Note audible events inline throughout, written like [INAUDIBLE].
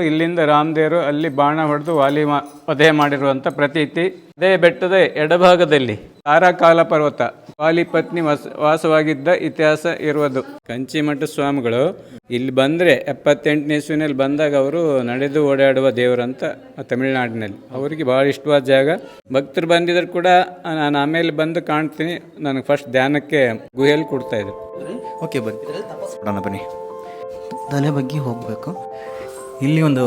ಇಲ್ಲಿಂದ ರಾಮದೇವರು ಅಲ್ಲಿ ಬಾಣ ಹೊಡೆದು ವಾಲಿ ವಧೆ ಮಾಡಿರುವಂತ ಪ್ರತೀತಿ. ಅದೇ ಬೆಟ್ಟದ ಎಡಭಾಗದಲ್ಲಿ ತಾರಾಕಾಲ ಪರ್ವತ. ವಾಲಿ ಪತ್ನಿ ವಾಸ ವಾಸವಾಗಿದ್ದ ಇತಿಹಾಸ ಇರುವುದು. ಕಂಚಿಮಠ ಸ್ವಾಮಿಗಳು ಇಲ್ಲಿ ಬಂದ್ರೆ ಎಪ್ಪತ್ತೆಂಟನೇ ಇಸ್ವಿನಲ್ಲಿ ಬಂದಾಗ ಅವರು ನಡೆದು ಓಡಾಡುವ ದೇವರಂತ ತಮಿಳುನಾಡಿನಲ್ಲಿ. ಅವರಿಗೆ ಭಾಳ ಇಷ್ಟವಾದ ಜಾಗ. ಭಕ್ತರು ಬಂದಿದ್ರು ಕೂಡ ನಾನು ಆಮೇಲೆ ಬಂದು ಕಾಣ್ತೀನಿ. ನನಗೆ ಫಸ್ಟ್ ಧ್ಯಾನಕ್ಕೆ ಗುಹೆಯಲ್ಲಿ ಕೊಡ್ತಾ ಇದ್ರು. ಓಕೆ ಬನ್ನಿ ಬನ್ನಿ. ತಲೆ ಬಗ್ಗೆ ಹೋಗಬೇಕು. ಇಲ್ಲಿ ಒಂದು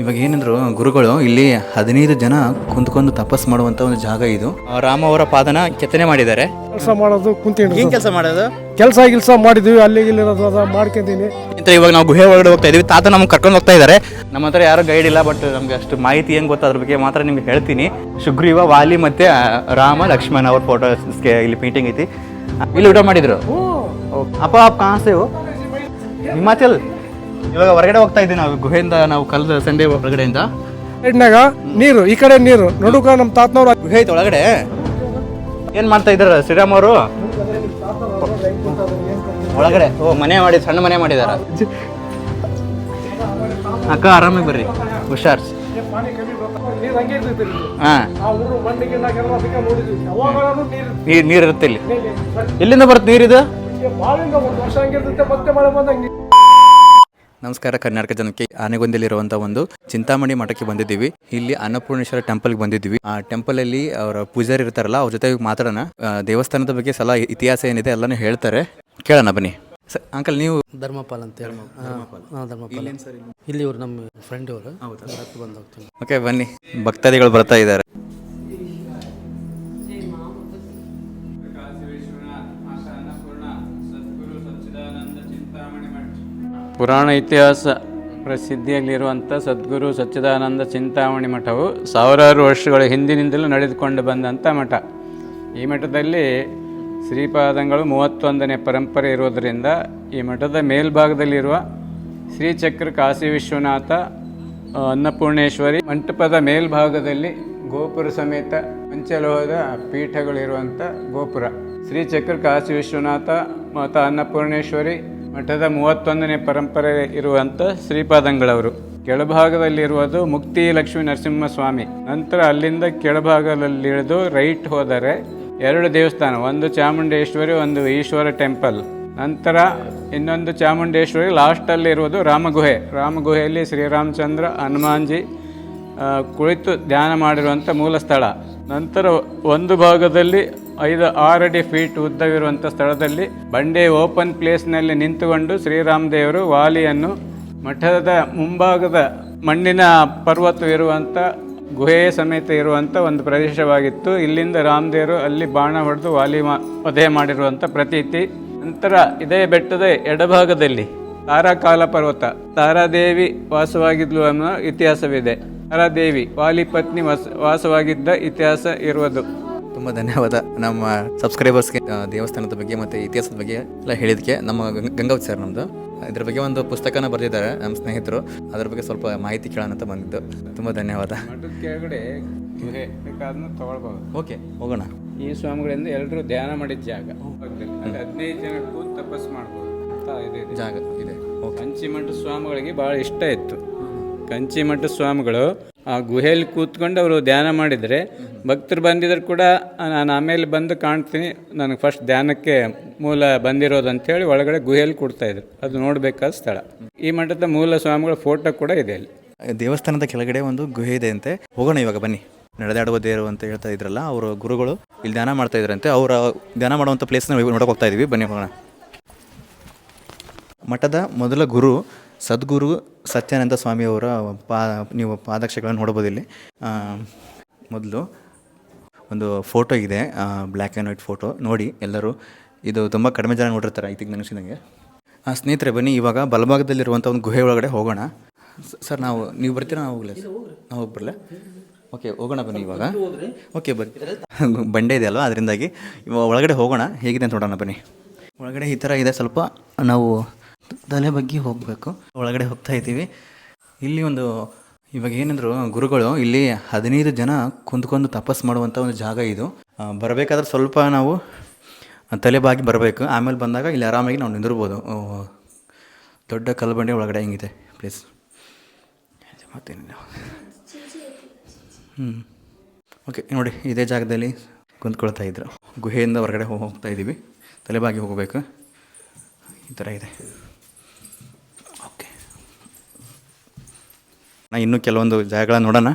ಇವಾಗ ಏನಂದ್ರು ಗುರುಗಳು ಇಲ್ಲಿ ಹದಿನೈದು ಜನ ಕುಂತ್ಕೊಂಡು ತಪಸ್ ಮಾಡುವಂತ ಒಂದು ಜಾಗ ಇದು. ಆ, ರಾಮ ಅವರ ಪಾದನ ಕೆತ್ತನೆ ಮಾಡಿದ್ದಾರೆ. ಕೆಲಸ ಮಾಡೋದು ಕುಂತೀನಿ ಏನ್ ಕೆಲಸ ಮಾಡೋದು? ಕೆಲಸ ಗಿಲ್ಸ ಮಾಡಿದ್ವಿ ಅಲ್ಲಿ ಇಲ್ಲಿ ಇರೋದು ಅದ ಮಾಡ್ಕೊಂತೀನಿ ಇವಾಗ ನಾವು ಗುಹೆ ಒಳಗಡೆ ಹೋಗ್ತಾ ಇದೀವಿ. ತಾತ ನಮ್ಗೆ ಕರ್ಕೊಂಡು ಹೋಗ್ತಾ ಇದ್ದಾರೆ ನಮ್ಮ ಹತ್ರ ಯಾರು ಗೈಡ್ ಇಲ್ಲ ಬಟ್ ನಮ್ಗೆ ಅಷ್ಟು ಮಾಹಿತಿ ಏನು ಗೊತ್ತಾ ಅದ್ರ ಬಗ್ಗೆ ಮಾತ್ರ ನಿಮ್ಗೆ ಹೇಳ್ತೀನಿ. ಸುಗ್ರೀವ ವಾಲಿ ಮತ್ತೆ ರಾಮ ಲಕ್ಷ್ಮಣ ಅವ್ರ ಫೋಟೋಸ್ಗೆ ಇಲ್ಲಿ ಪೇಂಟಿಂಗ್ ಐತಿ. ಇಲ್ಲಿ ಊಟ ಮಾಡಿದ್ರು. ಅಪ್ಪ ಅಪ್ಪ ಕಾಸೆ ಹಿಮಾಚಲ್ ಇವಾಗ ಹೊರಗಡೆ ಹೋಗ್ತಾ ಇದ್ದೀವಿ ನಾವು ಗುಹೆಯಿಂದ ನಾವು ಕಲ್ದ ಸಂಡೆ ಹೊರಗಡೆಯಿಂದ. ಸೈಡ್ನಾಗ ನೀರು ಈ ಕಡೆ ನೀರು. ನಡುಕ ನಮ್ಮ ತಾತನವ್ರು ಗುಹೆ ಐತೆ ಒಳಗಡೆ. ಏನ್ ಮಾಡ್ತಾ ಇದಾರ ಶ್ರೀರಾಮ್ ಅವರು? ಒಳಗಡೆ. ಓ ಮನೆ ಮಾಡಿ ಸಣ್ಣ ಮನೆ ಮಾಡಿದಾರ. ಅಕ್ಕ ಆರಾಮಾಗಿ ಬರ್ರಿ. ಹುಷಾರ್. ಹಾ. ನೀರ್ ನೀರ್ ಇರುತ್ತೆ ಇಲ್ಲಿ. ಎಲ್ಲಿಂದ ಬರುತ್ತೆ ನೀರಿದು ಬಾಳಿಂದ ಒಂದು ವರ್ಷ ಹಂಗಿರ್ತೈತೆ ಮತ್ತೆ ಮಳೆ ಬಂದಂಗೆ ನಮಸ್ಕಾರ. ಕರ್ನಾಟಕ ಜನಕ್ಕೆ ಆನೆಗೊಂದಿಲಿರುವಂಥ ಒಂದು ಚಿಂತಾಮಣಿ ಮಠಕ್ಕೆ ಬಂದಿದ್ದೀವಿ. ಇಲ್ಲಿ ಅನ್ನಪೂರ್ಣೇಶ್ವರ ಟೆಂಪಲ್ ಬಂದಿದ್ದೀವಿ. ಆ ಟೆಂಪಲ್ ಅಲ್ಲಿ ಅವರ ಪೂಜಾರಿ ಇರ್ತಾರಲ್ಲ ಅವ್ರ ಜೊತೆ ಮಾತಾಡೋಣ. ದೇವಸ್ಥಾನದ ಬಗ್ಗೆ ಸಲ ಇತಿಹಾಸ ಏನಿದೆ ಎಲ್ಲಾನು ಹೇಳ್ತಾರೆ. ಕೇಳೋಣ ಬನ್ನಿ. ಅಂಕಲ್ ನೀವು ಧರ್ಮಪಾಲ್ ಅಂತ ಧರ್ಮಪಾಲ್. ಇಲ್ಲಿ? ಇವರು ನಮ್ಮ ಫ್ರೆಂಡ್ ಹೋಗ್ತೀನಿ. ಓಕೆ ಬನ್ನಿ. ಭಕ್ತಾದಿಗಳು ಬರ್ತಾ ಇದ್ದಾರೆ. ಪುರಾಣ ಇತಿಹಾಸ ಪ್ರಸಿದ್ಧಿಯಲ್ಲಿರುವಂಥ ಸದ್ಗುರು ಸಚ್ಚಿದಾನಂದ ಚಿಂತಾಮಣಿ ಮಠವು ಸಾವಿರಾರು ವರ್ಷಗಳ ಹಿಂದಿನಿಂದಲೂ ನಡೆದುಕೊಂಡು ಬಂದಂಥ ಮಠ. ಈ ಮಠದಲ್ಲಿ ಶ್ರೀಪಾದಂಗಳು ಮೂವತ್ತೊಂದನೇ ಪರಂಪರೆ ಇರುವುದರಿಂದ ಈ ಮಠದ ಮೇಲ್ಭಾಗದಲ್ಲಿರುವ ಶ್ರೀಚಕ್ರ ಕಾಶಿ ವಿಶ್ವನಾಥ ಅನ್ನಪೂರ್ಣೇಶ್ವರಿ ಮಂಟಪದ ಮೇಲ್ಭಾಗದಲ್ಲಿ ಗೋಪುರ ಸಮೇತ ಪಂಚಲೋಹದ ಪೀಠಗಳಿರುವಂಥ ಗೋಪುರ. ಶ್ರೀಚಕ್ರ ಕಾಶಿ ವಿಶ್ವನಾಥ, ಮಾತಾ ಅನ್ನಪೂರ್ಣೇಶ್ವರಿ ಮಠದ ಮೂವತ್ತೊಂದನೇ ಪರಂಪರೆ ಇರುವಂಥ ಶ್ರೀಪಾದಂಗಳವರು. ಕೆಳಭಾಗದಲ್ಲಿರುವುದು ಮುಕ್ತಿ ಲಕ್ಷ್ಮೀ ನರಸಿಂಹಸ್ವಾಮಿ. ನಂತರ ಅಲ್ಲಿಂದ ಕೆಳಭಾಗದಲ್ಲಿ ಇಳಿದು ರೈಟ್ ಹೋದರೆ ಎರಡು ದೇವಸ್ಥಾನ, ಒಂದು ಚಾಮುಂಡೇಶ್ವರಿ, ಒಂದು ಈಶ್ವರ ಟೆಂಪಲ್. ನಂತರ ಇನ್ನೊಂದು ಚಾಮುಂಡೇಶ್ವರಿ ಲಾಸ್ಟಲ್ಲಿ ಇರುವುದು ರಾಮಗುಹೆ. ರಾಮಗುಹೆಯಲ್ಲಿ ಶ್ರೀರಾಮಚಂದ್ರ, ಹನುಮಾನ್ಜಿ ಕುಳಿತು ಧ್ಯಾನ ಮಾಡಿರುವಂಥ ಮೂಲ ಸ್ಥಳ. ನಂತರ ಒಂದು ಭಾಗದಲ್ಲಿ ಐದು ಆರಡಿ ಫೀಟ್ ಉದ್ದವಿರುವಂಥ ಸ್ಥಳದಲ್ಲಿ ಬಂಡೆ ಓಪನ್ ಪ್ಲೇಸ್ನಲ್ಲಿ ನಿಂತುಕೊಂಡು ಶ್ರೀರಾಮದೇವರು ವಾಲಿಯನ್ನು ಮಠದ ಮುಂಭಾಗದ ಮಣ್ಣಿನ ಪರ್ವತವಿರುವಂಥ ಗುಹೆ ಸಮೇತ ಇರುವಂಥ ಒಂದು ಪ್ರದೇಶವಾಗಿತ್ತು. ಇಲ್ಲಿಂದ ರಾಮದೇವರು ಅಲ್ಲಿ ಬಾಣ ಹೊಡೆದು ವಾಲಿ ಮಾ ವಧೆ ಮಾಡಿರುವಂಥ ಪ್ರತೀತಿ. ನಂತರ ಇದೇ ಬೆಟ್ಟದ ಎಡಭಾಗದಲ್ಲಿ ತಾರಾಕಾಲ ಪರ್ವತ. ತಾರಾದೇವಿ ವಾಸವಾಗಿದ್ಲು ಅನ್ನೋ ಇತಿಹಾಸವಿದೆ. ತಾರಾದೇವಿ ವಾಲಿ ಪತ್ನಿ ವಾಸ, ವಾಸವಾಗಿದ್ದ ಇತಿಹಾಸ ಇರುವುದು. ತುಂಬ ಧನ್ಯವಾದ ನಮ್ಮ ಸಬ್ಸ್ಕ್ರೈಬರ್ಸ್ಗೆ ದೇವಸ್ಥಾನದ ಬಗ್ಗೆ ಮತ್ತು ಇತಿಹಾಸದ ಬಗ್ಗೆ ಎಲ್ಲ ಹೇಳಿದಕ್ಕೆ ನಮ್ಮ ಗಂಗ- ಗಂಗಾವತ್ ಸರ್ ನಮ್ಮದು ಇದ್ರ ಬಗ್ಗೆ ಒಂದು ಪುಸ್ತಕನ ಬರೆದಿದ್ದಾರೆ ನಮ್ಮ ಸ್ನೇಹಿತರು. ಅದ್ರ ಬಗ್ಗೆ ಸ್ವಲ್ಪ ಮಾಹಿತಿ ಕೇಳೋಣ ಅಂತ ಬಂದಿದ್ದು. ತುಂಬ ಧನ್ಯವಾದ. ಕೆಳಗಡೆ ಓಕೆ ಹೋಗೋಣ. ಈ ಸ್ವಾಮಿಗಳಿಂದ ಎಲ್ಲರೂ ಧ್ಯಾನ ಮಾಡಿದ ಜಾಗ. ಹದಿನೈದು ಜನ ಕೂತು ತಪಸ್ ಮಾಡ್ಬೋದು. ಜಾಗ ಇದೆ. ಹಂಚಿ ಮಠ ಸ್ವಾಮಿಗಳಿಗೆ ಭಾಳ ಇಷ್ಟ ಇತ್ತು. ಕಂಚಿಮಠ ಸ್ವಾಮಿಗಳು ಆ ಗುಹೆಯಲ್ಲಿ ಕೂತ್ಕೊಂಡು ಅವರು ಧ್ಯಾನ ಮಾಡಿದರೆ ಭಕ್ತರು ಬಂದಿದ್ರು ಕೂಡ ನಾನು ಆಮೇಲೆ ಬಂದು ಕಾಣ್ತೀನಿ, ನನಗೆ ಫಸ್ಟ್ ಧ್ಯಾನಕ್ಕೆ ಮೂಲ ಬಂದಿರೋದು ಅಂತೇಳಿ ಒಳಗಡೆ ಗುಹೆಯಲ್ಲಿ ಕೊಡ್ತಾ ಇದ್ರು. ಅದು ನೋಡಬೇಕಾದ ಸ್ಥಳ. ಈ ಮಠದ ಮೂಲ ಸ್ವಾಮಿಗಳ ಫೋಟೋ ಕೂಡ ಇದೆ ಅಲ್ಲಿ. ದೇವಸ್ಥಾನದ ಕೆಳಗಡೆ ಒಂದು ಗುಹೆ ಇದೆ ಅಂತೆ. ಹೋಗೋಣ ಇವಾಗ, ಬನ್ನಿ. ನಡೆದಾಡುವ ದೇವರು ಅಂತ ಹೇಳ್ತಾ ಇದ್ರಲ್ಲ, ಅವರು ಗುರುಗಳು ಇಲ್ಲಿ ಧ್ಯಾನ ಮಾಡ್ತಾ ಇದ್ರಂತೆ ಅವರ ಧ್ಯಾನ ಮಾಡುವಂಥ ಪ್ಲೇಸ್ನ ನೋಡಕ್ಕೆ ಹೋಗ್ತಾ ಇದೀವಿ. ಬನ್ನಿ ಹೋಗೋಣ. ಮಠದ ಮೊದಲ ಗುರು ಸದ್ಗುರು ಸತ್ಯಾನಂದ ಸ್ವಾಮಿಯವರ ಪಾ ನೀವು ಪಾದಕ್ಷಗಳನ್ನು ನೋಡ್ಬೋದು ಇಲ್ಲಿ. ಮೊದಲು ಒಂದು ಫೋಟೋ ಇದೆ ಬ್ಲ್ಯಾಕ್ ಆ್ಯಂಡ್ ವೈಟ್ ಫೋಟೋ. ನೋಡಿ ಎಲ್ಲರೂ ಇದು ತುಂಬ ಕಡಿಮೆ ಜನ ನೋಡಿರ್ತಾರೆ ಐತಿಗೆ ನೆನೆಸಿದಂಗೆ ಆ, ಸ್ನೇಹಿತರೆ ಬನ್ನಿ ಇವಾಗ ಬಲಭಾಗದಲ್ಲಿರುವಂಥ ಒಂದು ಗುಹೆ ಒಳಗಡೆ ಹೋಗೋಣ. ಸರ್ ನಾವು ನೀವು ಬರ್ತೀರಾ? ನಾವು ಹೋಗಲಿ? ನಾವು ಹೋಗಿ ಬರಲ್ಲ ಓಕೆ ಹೋಗೋಣ ಬನ್ನಿ ಇವಾಗ. ಓಕೆ ಬನ್ನಿ. ಬಂಡೆ ಇದೆ ಅಲ್ವಾ? ಅದರಿಂದಾಗಿ ಇವಾಗ ಒಳಗಡೆ ಹೋಗೋಣ. ಹೇಗಿದೆ ಅಂತ ನೋಡೋಣ ಬನ್ನಿ. ಒಳಗಡೆ ಈ ಥರ ಇದೆ. ಸ್ವಲ್ಪ ನಾವು ತಲೆ ಬಗ್ಗೆ ಹೋಗಬೇಕು. ಒಳಗಡೆ ಹೋಗ್ತಾ ಇದ್ದೀವಿ. ಇಲ್ಲಿ ಒಂದು, ಇವಾಗ ಏನಂದ್ರು ಗುರುಗಳು, ಇಲ್ಲಿ ಹದಿನೈದು ಜನ ಕುಂತ್ಕೊಂಡು ತಪಸ್ ಮಾಡುವಂಥ ಒಂದು ಜಾಗ ಇದು. ಬರಬೇಕಾದ್ರೆ ಸ್ವಲ್ಪ ನಾವು ತಲೆ ಬಾಗಿ ಬರಬೇಕು. ಆಮೇಲೆ ಬಂದಾಗ ಇಲ್ಲಿ ಆರಾಮಾಗಿ ನಾವು ನಿಂದಿರ್ಬೋದು. ದೊಡ್ಡ ಕಲ್ಬಂಡೆ ಬಂಡೆ ಒಳಗಡೆ ಹಿಂಗಿದೆ? ಪ್ಲೀಸ್ ಮತ್ತೇನಿಲ್ಲ ಹ್ಞೂ ಓಕೆ ನೋಡಿ, ಇದೇ ಜಾಗದಲ್ಲಿ ಕುಂತ್ಕೊಳ್ತಾ ಇದ್ರು. ಗುಹೆಯಿಂದ ಹೊರಗಡೆ ಹೋಗ್ತಾ ಇದ್ದೀವಿ. ತಲೆಬಾಗಿ ಹೋಗಬೇಕು. ಈ ಥರ ಇದೆ. ನಾ ಇನ್ನೂ ಕೆಲವೊಂದು ಜಾಗಗಳನ್ನ ನೋಡೋಣ.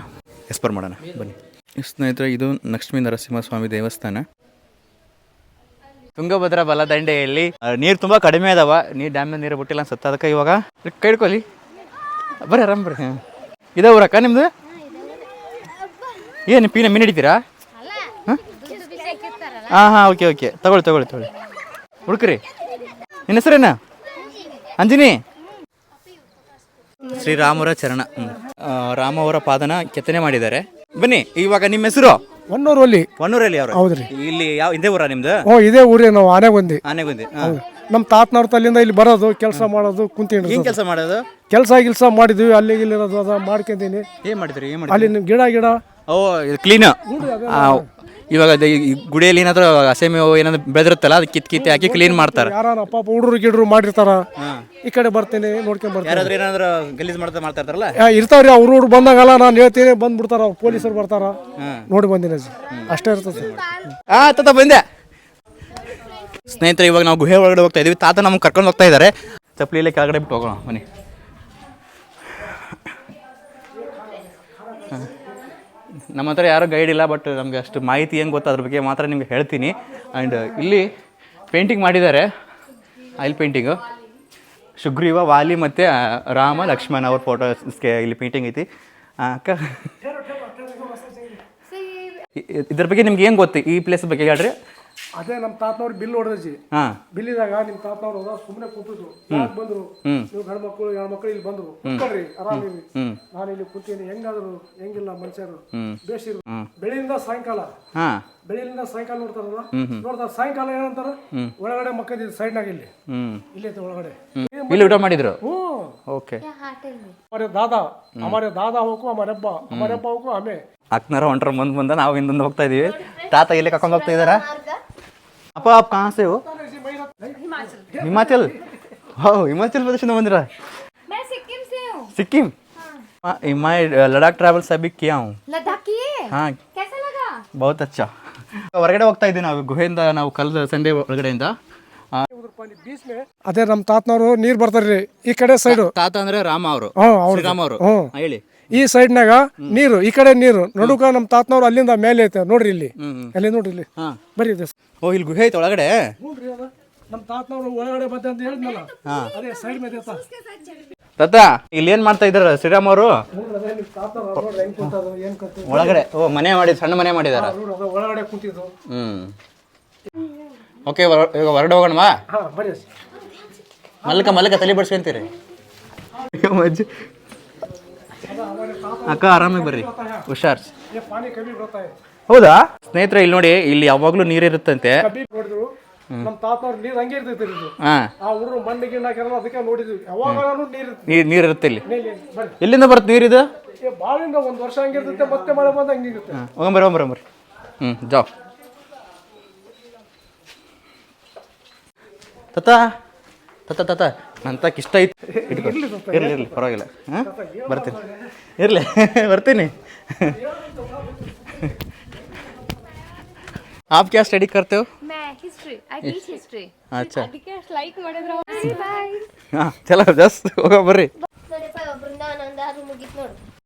ಎಕ್ಸ್ಪ್ಲೋರ್ ಮಾಡೋಣ. ಬನ್ನಿ. ಸ್ನೇಹಿತರೆ, ಇದು ಲಕ್ಷ್ಮೀ ನರಸಿಂಹಸ್ವಾಮಿ ದೇವಸ್ಥಾನ. ತುಂಗಭದ್ರಾ ಬಲದಂಡೆಯಲ್ಲಿ ನೀರು ತುಂಬ ಕಡಿಮೆ ಅದಾವ. ನೀರು ಡ್ಯಾಮ್ ನೀರು ಬಿಟ್ಟಿಲ್ಲ ಸತ್ತ ಅದಕ್ಕೆ ಇವಾಗ? ಕೈ ಬರ್ರಿ, ಆರಾಮ್ ಬರ್ರಿ. ಇದೇ ಊರಕ್ಕ ನಿಮ್ದು? ಏನು ಪೀನ ಮೀನು ಹಿಡಿತೀರಾ? ಹಾಂ? ಹಾಂ ಓಕೆ ಓಕೆ. ತಗೊಳ್ಳಿ ತಗೊಳ್ಳಿ ತಗೊಳ್ಳಿ. ಹುಡುಕ್ರಿ. ನಿನ್ನ ಹೆಸರೇನ? ಅಂಜಿನಿ? ಶ್ರೀರಾಮರ ಚರಣ. ರಾಮ ಅವರ ಪಾದನ ಕೆತ್ತನೆ ಮಾಡಿದ್ದಾರೆ. ಬನ್ನಿ ಇವಾಗ ನಿಮ್ಮ ಹೆಸರು? ಒನ್ನೂರು ಅಲ್ಲಿ. ಹೊನ್ನೂರಲ್ಲಿ ಅವರು. ಹೌದ್ರಿ. ಇಲ್ಲಿ ಯಾವ ಇದೇ ಊರ ನಿಮ್ದು? ಓ ಇದೇ ಊರೇ ನಾವು ಆನೆಗೊಂದಿ. ಆನೆಗುಂದಿ ನಮ್ಮ ತಾತನವ್ರ ತಲ್ಲಿಂದ ಇಲ್ಲಿ ಬರೋದು ಕೆಲಸ ಮಾಡೋದು ಕುಂತೀನಿ ಏನ್ ಕೆಲಸ ಮಾಡೋದು? ಕೆಲಸ ಗಿಲ್ಸ ಮಾಡಿದ್ವಿ ಅಲ್ಲಿ ಇಲ್ಲಿ ಇರೋದು ಅದ ಮಾಡ್ಕೊಂತೀನಿ. ಏನ್ ಮಾಡಿದ್ರಿ ಏನ್ ಅಲ್ಲಿ ಮಾಡಿದ್ರಿ? ನಿಮ್ ಗಿಡ ಗಿಡ. ಓ ಕ್ಲೀನ್ ಇವಾಗ ಅದು ಈ ಗುಡಿಯಲ್ಲಿ ಏನಾದ್ರು ಹಸೆಮೆ ಏನಾದ್ರು ಬೆಳೆದಿರುತ್ತಲ್ಲ ಅದು ಕಿತ್ ಕಿತ್ತಿ ಹಾಕಿ ಕ್ಲೀನ್ ಮಾಡ್ತಾರೆ. ಯಾರ ಹುಡುಗರು ಗಿಡ್ರು ಮಾಡಿರ್ತಾರ ಈ ಕಡೆ ಬರ್ತೀನಿ ನೋಡ್ಕೊಂಡ್ ಬರ್ತೀನಿ. ಯಾರಾದ್ರೂ ಏನಾದ್ರು ಗಲೀಜ್ ಮಾಡ್ತಾ ಮಾಡ್ತಾ ಇರ್ತಾರಲ್ಲ? ಯಾ, ಇರ್ತಾವ್ರಿ ಅವ್ರು ಹುಡುಗರು ಬಂದಾಗಲ್ಲ ನಾನು ಹೇಳ್ತೀನಿ ಬಂದ್ಬಿಡ್ತಾರ ಅವ್ರು ಪೊಲೀಸರು ಬರ್ತಾರ. ನೋಡಿ ಬಂದಿನಿ ಅಜ್ಜಿ. ಅಷ್ಟೇ ಇರ್ತದೆ. ಆ ತಾತ ಬಂದೆ. ಸ್ನೇಹಿತರೆ ಇವಾಗ ನಾವು ಗುಹೆ ಒಳಗಡೆ ಹೋಗ್ತಾ ಇದೀವಿ. ತಾತ ನಮ್ಗೆ ಕರ್ಕೊಂಡು ಹೋಗ್ತಾ ಇದ್ದಾರೆ ಚಪ್ಪಲಿಯಲ್ಲೇ ಕೆಳಗಡೆ ಬಿಟ್ಟು ಹೋಗೋಣ ಬನ್ನಿ. ನಮ್ಮ ಹತ್ರ ಯಾರೂ ಗೈಡ್ ಇಲ್ಲ ಬಟ್ ನಮಗೆ ಅಷ್ಟು ಮಾಹಿತಿ ಹೆಂಗೆ ಗೊತ್ತು ಅದ್ರ ಬಗ್ಗೆ ಮಾತ್ರ ನಿಮ್ಗೆ ಹೇಳ್ತೀನಿ. ಆ್ಯಂಡ್ ಇಲ್ಲಿ ಪೇಂಟಿಂಗ್ ಮಾಡಿದ್ದಾರೆ. ಆಯಿಲ್ ಪೇಂಟಿಂಗು ಸುಗ್ರೀವ ವಾಲಿ ಮತ್ತು ರಾಮ ಲಕ್ಷ್ಮಣ ಅವ್ರ ಫೋಟೋಸ್ಗೆ ಇಲ್ಲಿ ಪೇಂಟಿಂಗ್ ಐತಿ. ಅಕ್ಕ? ಇ- ಇದ್ರ ಬಗ್ಗೆ ನಿಮ್ಗೆ ಏನು ಗೊತ್ತು? ಈ ಪ್ಲೇಸ್ ಬಗ್ಗೆ ಹೇಳ್ರಿ. ಅದೇ ನಮ್ಮ ತಾತನವ್ರು ಬಿಲ್ ಹೊಡೆದಿ ಹಾಂ. ಬಿಲ್ಲಿದಾಗ ನಿಮ್ಮ ತಾತನವ್ರು ಹೋದ ಸುಮ್ಮನೆ ಕೂತಿದ್ರು. ಬಂದ್ರು? ನೀವು ಗಂಡ ಮಕ್ಕಳು ಎರಡು ಮಕ್ಕಳು ಇಲ್ಲಿ ಬಂದ್ರು. ಕೂತ್ಕೊಳ್ರಿ ಆರಾಮಿರಿ ನಾನು ಇಲ್ಲಿ ಕೂತೀನಿ. ಹೆಂಗಾದ್ರು ಹೆಂಗಿಲ್ಲ ಮನುಷ್ಯರು. ಬೇಸಿರು ಬೆಳಿಯಿಂದ ಸಾಯಂಕಾಲ. ಬೆಳೆಯಿಂದ ಸಾಯಂಕಾಲ ನೋಡ್ತಾರಲ್ಲ? ನೋಡ್ತಾರ ಸಾಯಂಕಾಲ ಏನಂತಾರ? ಒಳಗಡೆ ಮಕ್ಕಳ ಸೈಡ್ ನಾಗ ಇಲ್ಲಿ ಇಲ್ಲಿ ಒಳಗಡೆ. ಇಲ್ಲಿ ಊಟ ಮಾಡಿದ್ರು? ಓಕೆ. ಅವರ ದಾದಾ ಅಮರೆ ದಾದಾ ಹೋಗು ಅಮರಬ್ಬ ಅಮರಬ್ಬ ಹೋಗು ಅಕ್ನಾರ ಹೊಂಟ್ರ ಮುಂದ್ ಮುಂದೆ ನಾವು ಹಿಂದಿಂದ ಹೋಗ್ತಾ ಇದೀವಿ. ತಾತ ಇಲ್ಲಿ ಕರ್ಕೊಂಡು ಹೋಗ್ತಾ ಇದಾರಾ? ಅಪ್ಪ आप कहाँ से हो हिमाचल हो हिमाचल प्रदेश में मंदिर मैं सिक्किम से हूँ सिक्किम मैं लद्दाख ट्रैवल से अभी किया हूँ लद्दाख की है हाँ कैसा लगा बहुत अच्छा ಹೊರಗಡೆ ಹೋಗ್ತಾ ಇದ್ದೀವಿ ನಾವು ಗುಹೆಯಿಂದ ನಾವು ಕಲ್ದ ಸಂಡೆ ಒಳಗಡೆಯಿಂದ ಆ, ಅದೇ ನಮ್ಮ ತಾತನವರು ನೀರ್ ಬರ್ತಾರ್ರಿ ಈ ಕಡೆ ಸೈಡು ತಾತ ಅಂದ್ರೆ ರಾಮ ಅವರು ಹ್ಞೂ ಅವ್ರು ಶ್ರೀರಾಮ ಅವರು ಹ್ಞೂ ಹೇಳಿ ಈ ಸೈಡ್ನಾಗ ನೀರು ಈ ಕಡೆ ನೀರು. ನಡುಕ ನಮ್ಮ ತಾತನವ್ರು ಅಲ್ಲಿಂದ ಮೇಲೆ ಐತೆ. ನೋಡ್ರಿ ಇಲ್ಲಿ. ಅಲ್ಲಿ ನೋಡ್ರಿ ಇಲ್ಲಿ. ಹಾಂ. ಬರೀ ಇದೆ. ಓ ಇಲ್ಲಿ ಗುಹೆ ಐತೆ ಒಳಗಡೆ? ನಮ್ಮ ತಾತನವ್ರು ಒಳಗಡೆ ಬಂದೆ ಅಂತ ಹೇಳಿದ್ನಲ್ಲ. ಅದೇ ಸೈಡ್ ಮೇಲೆ ತಾತ ಇಲ್ಲಿ ಏನ್ ಮಾಡ್ತಾ ಇದಾರ ಶ್ರೀರಾಮ್ ಅವರು? ಒಳಗಡೆ. ಓ ಮನೆ ಮಾಡಿ ಸಣ್ಣ ಮನೆ ಮಾಡಿದಾರ? ಒಳಗಡೆ ಕುಂತಿದ್ದು. ಹ್ಮ್. ಓಕೆ ಈಗ ಹೊರಡೆ ಹೋಗೋಣವಾ? ಮಲ್ಕ ಮಲ್ಕ ತಲೆ ಬಡ್ಸ್ಕೊಂತೀರಿ. ಅಜ್ಜಿ ಅಕ್ಕ ಆರಾಮಾಗಿ ಬರ್ರಿ. ಹುಷಾರ್. ಹೌದಾ? ಸ್ನೇಹಿತರೆ ಇಲ್ಲಿ ನೋಡಿ ಇಲ್ಲಿ ಯಾವಾಗಲೂ ನೀರಿರುತ್ತಂತೆ ನಮ್ಮ ನೀರ್ ನೀರು ಇರ್ತೈತಿ ಆ ಮಣ್ಣು ಗಿಣ್ಣ ಅದಕ್ಕೆ ಇರುತ್ತೆ. ಇಲ್ಲಿ. ಎಲ್ಲಿಂದ ಬರುತ್ತೆ ನೀರಿದು ಬಾವಿಂದ ಒಂದ್ ವರ್ಷ ಹಂಗಿರ್ತೈತೆ ಮತ್ತೆ ಮಳೆ ಬಂದ ಹಂಗಿರುತ್ತೆ ಜಾಬ್ ತತ ತಾತ. ನನ್ನ ತಕ್ಕ ಇಷ್ಟ ಐತಿ ಇಟ್ಕೊ ಇರಲಿ ಇರಲಿ ಪರವಾಗಿಲ್ಲ ಹಾಂ ಬರ್ತೀನಿ ಇರಲಿ [LAUGHS] ಬರ್ತೀನಿ आप क्या स्टडी करते हो मैं हिस्ट्री आई टीच हिस्ट्री अच्छा ಅದಕ್ಕೆ ಅಷ್ಟು ಲೈಕ್ ಮಾಡಿದ್ರು ಬಾಯ್ ಹಾಂ ಚಲೋ ಜಸ್ಟ್ ಹೋಗ ಬರ್ರಿ ನೋಡಿ ಬೃಂದಾವನ ಒಂದು ಆರು ಮುಗೀತು ನೋಡು